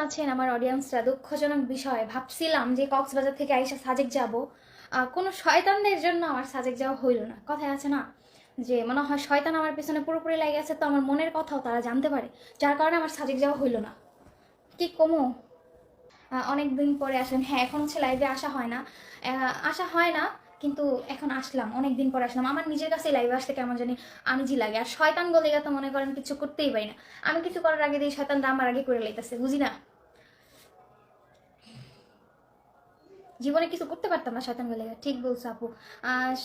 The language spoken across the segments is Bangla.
আছেন? আমার অডিয়েন্সরা দুঃখজনক বিষয়। ভাবছিলাম যে কক্সবাজার থেকে আইসা সাজেক যাব। কোনো শয়তানদের জন্য আমার সাজেক যাওয়া হইল না। কথায় আছে না যে, মনে হয় শয়তান আমার পেছনে পুরোপুরি লেগে গেছে তো আমার মনের কথাও তারা জানতে পারে। যার কারণে আমার সাজেক যাওয়া হইল না। কি কমো? অনেক দিন পরে আসলেন হ্যাঁ এখন হচ্ছে লাইভে আসা হয় না। আসা হয় না। কিন্তু এখন আসলাম অনেক দিন পরে আসলাম। আমার নিজের কাছে লাইভে আসতে কেমন জানি আনিজি লাগে। আর শয়তান গলে তো মনে করেন কিছু করতেই পারি না। আমি কিছু করার আগে দিয়ে শয়তানটা আমার আগে করে লাইতেছে, বুঝি না? জীবনে কিছু করতে পারতাম না শয়তান গলে ঠিক বলছো আপু।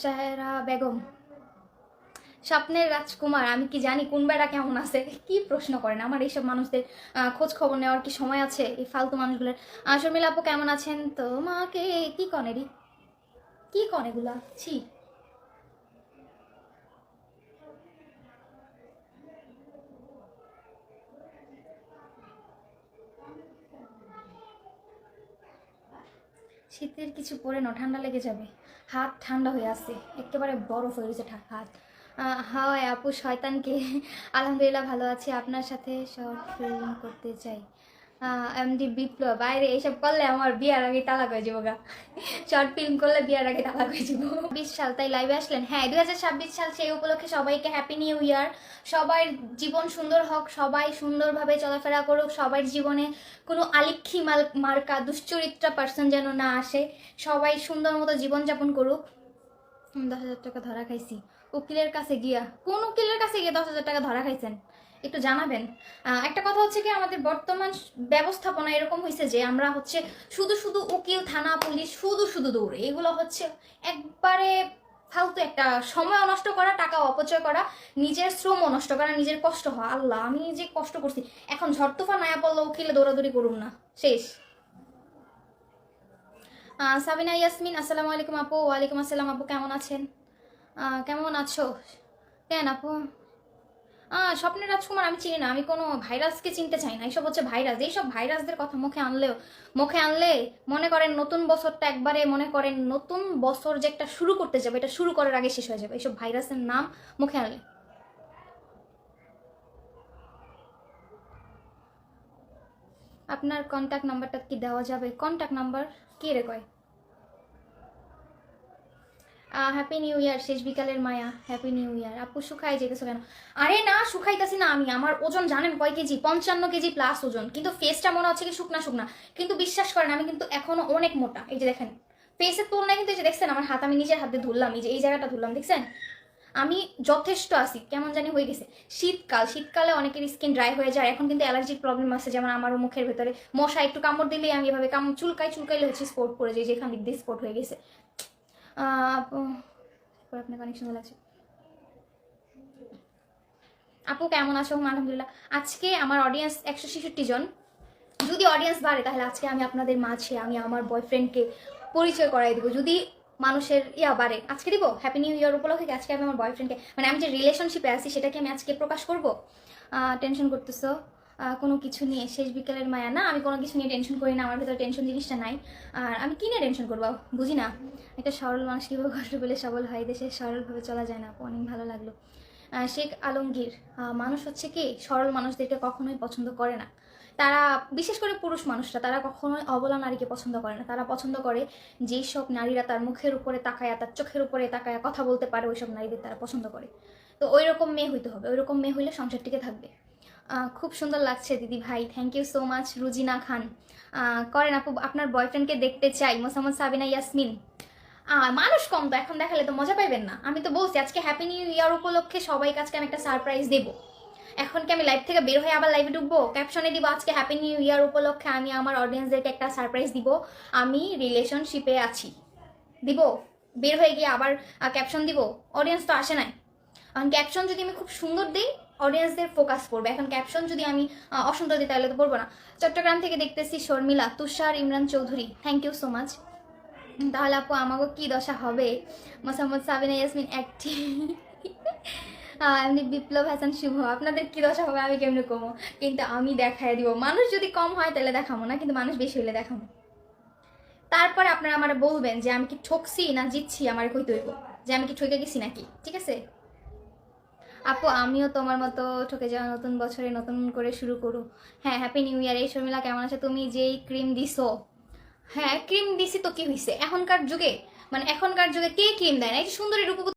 শাহেরা বেগম। স্বপ্নের রাজকুমার, আমি কি জানি কোন বেড়া কেমন আছে? কি প্রশ্ন করেন? আমার এইসব মানুষদের খোঁজ খবর নেওয়ার কি সময় আছে? এই ফালতু মানুষগুলোর। শর্মিলা আপু কেমন আছেন? তো মাকে কি কনেরি? কি কন এগুলা? ছি। শীতের কিছু পরে না, ঠান্ডা লেগে যাবে। হাত ঠান্ডা হয়ে আসছে। একেবারে বরফ হয়ে গেছে হাত। হয় আপু, শয়তানকে। আলহামদুলিল্লাহ ভালো আছি। আপনার সাথে শর্ট ফিল্ম করতে চাই। এমডি বিপ্লব। বাইরে এইসব করলে আমার বিয়ার আগে তালাক হয়ে যাব গা। শর্ট ফিল্ম করলে বিয়ার আগে তালাক হয়ে যাব। বিশ সাল, তাই লাইভে আসলেন? হ্যাঁ দুই হাজার ছাব্বিশ সাল সেই উপলক্ষে সবাইকে হ্যাপি নিউ ইয়ার সবার জীবন সুন্দর হোক, সবাই সুন্দরভাবে চলাফেরা করুক, সবার জীবনে কোনো আলিক্ষী মাল, মার্কা, দুশ্চরিত্রা পার্সন যেন না আসে, সবাই সুন্দর মতো জীবনযাপন করুক। দশ হাজার টাকা ধরা খাইছি। উকিলের কাছে গিয়া, কোন উকিলের কাছে গিয়ে দশ হাজার টাকা ধরা খাইছেন? একটু জানাবেন। একটা কথা হচ্ছে কি, আমাদের বর্তমান ব্যবস্থাপনা এরকম হয়েছে যে আমরা হচ্ছে শুধু শুধু উকিল, থানা, পুলিশ, শুধু শুধু দৌড়ে। এগুলো হচ্ছে একবারে ফালতু একটা সময় নষ্ট করা টাকা অপচয় করা, নিজের শ্রম নষ্ট করা, নিজের কষ্ট হওয়া। আল্লাহ, আমি যে কষ্ট করছি, এখন ঝড় তুফান আয়া পড়ল উকিলে দৌড়াদৌড়ি করুম না। শেষ। সাবিনা, ইয়াসমিন, আসসালামু আলাইকুম আপু, ওয়ালাইকুম আসসালাম আপু, কেমন আছেন? কেমন আছো? কেন আপু? স্বপ্নের রাজকুমার আমি চিনি না, আমি কোনো ভাইরাসকে চিনতে চাই না, এইসব হচ্ছে ভাইরাস, এইসব ভাইরাসদের কথা মুখে আনলেও, মুখে আনলে মনে করেন নতুন বছরটা একবারে মনে করেন নতুন বছর যে একটা শুরু করতে যাবে, এটা শুরু করার আগে শেষ হয়ে যাবে, এইসব ভাইরাসের নাম মুখে আনলে। আপনার কন্ট্যাক্ট নাম্বারটা কি দেওয়া যাবে? কন্ট্যাক্ট নাম্বার কে রে কয়? হ্যাপি নিউ ইয়ার শেষ বিকালের মায়া হ্যাপি নিউ ইয়ার আপু শুকাই যেতেছো কেন? আরে না, শুকাইতেছি না আমি। আমার ওজন জানেন কয় কেজি? পঞ্চান্ন কেজি প্লাস ওজন। কিন্তু ফেসটা মনে হচ্ছে কি শুকনা শুকনা। কিন্তু বিশ্বাস করেন, আমি কিন্তু এখনও অনেক মোটা। এই যে দেখেন ফেসের তুলনায় কিন্তু এই যে দেখছেন, আমার হাত আমি নিজের হাতে ধরলাম, এই যে এই জায়গাটা ধরলাম, দেখছেন? আমি যথেষ্ট আছি, কেমন জানি হয়ে গেছে। শীতকাল, শীতকালে অনেকের স্কিন ড্রাই হয়ে যায়। এখন কিন্তু অ্যালার্জির প্রবলেম আছে, যেমন আমারও মুখের ভেতরে মশা একটু কামড় দিলেই আমি এভাবে কাম চুলকাই চুলকাইলে হচ্ছে স্পোর্ট পড়ে যায়, যেখান দিক দিয়ে স্পোর্ট হয়ে গেছে। আপনাকে আপু, কেমন আছো? আলহামদুলিল্লাহ। আজকে আমার অডিয়েন্স একশো ছেষট্টি জন। যদি অডিয়েন্স বাড়ে, তাহলে আজকে আমি আপনাদের মাঝে আমি আমার বয়ফ্রেন্ডকে পরিচয় করাই দেবো। যদি মানুষের ইয়া বাড়ে, আজকে দিব? হ্যাপি নিউ ইয়ার উপলক্ষে আজকে আমি আমার বয়ফ্রেন্ডকে মানে আমি যে রিলেশনশিপে আছি, সেটাকে আমি আজকে প্রকাশ করব? টেনশন করতেছো? কোনো কিছু নিয়ে, শেষ বিকেলের মায়া, না, আমি কোনো কিছু নিয়ে টেনশন করি না, আমার ভেতরে টেনশন জিনিসটা নাই। আর আমি কী নিয়ে টেনশন করব? বুঝি না। একটা সরল মানুষ কীভাবে কষ্ট পেলে সবল হয় দেশে সরলভাবে চলা যায় না, অনেক ভালো লাগল। শেখ আলমগীর মানুষ হচ্ছে কি, সরল মানুষদেরকে কখনোই পছন্দ করে না। তারা, বিশেষ করে পুরুষ মানুষরা, তারা কখনোই অবলা নারীকে পছন্দ করে না। তারা পছন্দ করে যেই সব নারীরা তার মুখের উপরে তাকায়া, তার চোখের উপরে তাকায়া কথা বলতে পারে, ওইসব নারীদের তারা পছন্দ করে। তো ওই রকম মেয়ে হইতে হবে ওই রকম মেয়ে হইলে সংসার টিকে থাকবে। খুব সুন্দর লাগছে, দিদি ভাই। Thank you so much Rujina Khan. করেন আপু, আপনার বয়ফ্রেন্ডকে দেখতে চাই, মোসাম্মদ সাবিনা ইয়াসমিন। মানুষ কম তো, এখন দেখালে তো মজা পাইবেন না। আমি তো বলছি, আজকে হ্যাপি নিউ ইয়ার উপলক্ষে সবাই আজকে আমি একটা সারপ্রাইজ দেবো। এখন কি আমি লাইভ থেকে বের হয়ে আবার লাইভে ঢুকবো? ক্যাপশনে দিব আজকে হ্যাপি নিউ ইয়ার উপলক্ষে আমি আমার অডিয়েন্সদেরকে একটা সারপ্রাইজ দিব। আমি রিলেশনশিপে আছি। দিব, বের হয়ে গিয়ে আবার ক্যাপশন দিব। অডিয়েন্স তো আসে নাই। কারণ ক্যাপশন যদি আমি খুব সুন্দর দিই অডিয়েন্সদের ফোকাস করবে। এখন ক্যাপশন যদি আমি অসুন্দর দিই, তাহলে তো পড়ব না। চট্টগ্রাম থেকে দেখতেছি Sharmila, Tushar, Imran Chowdhury. Thank you so much তাহলে আপু আমাকে কি দশা হবে? মোসাম্মদ সাবিনা, ইয়াসমিন একটি এমনি বিপ্লব হাসান, শুভ। আপনাদের কি দশা হবে আমি কেমনি কমো? কিন্তু আমি দেখাই দিব। মানুষ যদি কম হয়, তাহলে দেখাবো না, কিন্তু মানুষ বেশি হলে দেখাবো তারপরে আপনারা আমার বলবেন যে আমি কি ঠকছি না জিতছি, আমার কই তৈব যে আমি কি ঠকে গেছি নাকি? ঠিক আছে? আপু, আমিও তোমার মতো ঠকে যাওয়া নতুন বছরে নতুন করে শুরু করু। হ্যাঁ হ্যাপি নিউ ইয়ার এই শর্মিলা, কেমন আছে? তুমি যেই ক্রিম দিছো। হ্যাঁ ক্রিম দিছি তো কি হয়েছে এখনকার যুগে মানে এখনকার যুগে কে ক্রিম দেয় না? এই সুন্দরী রূপবতী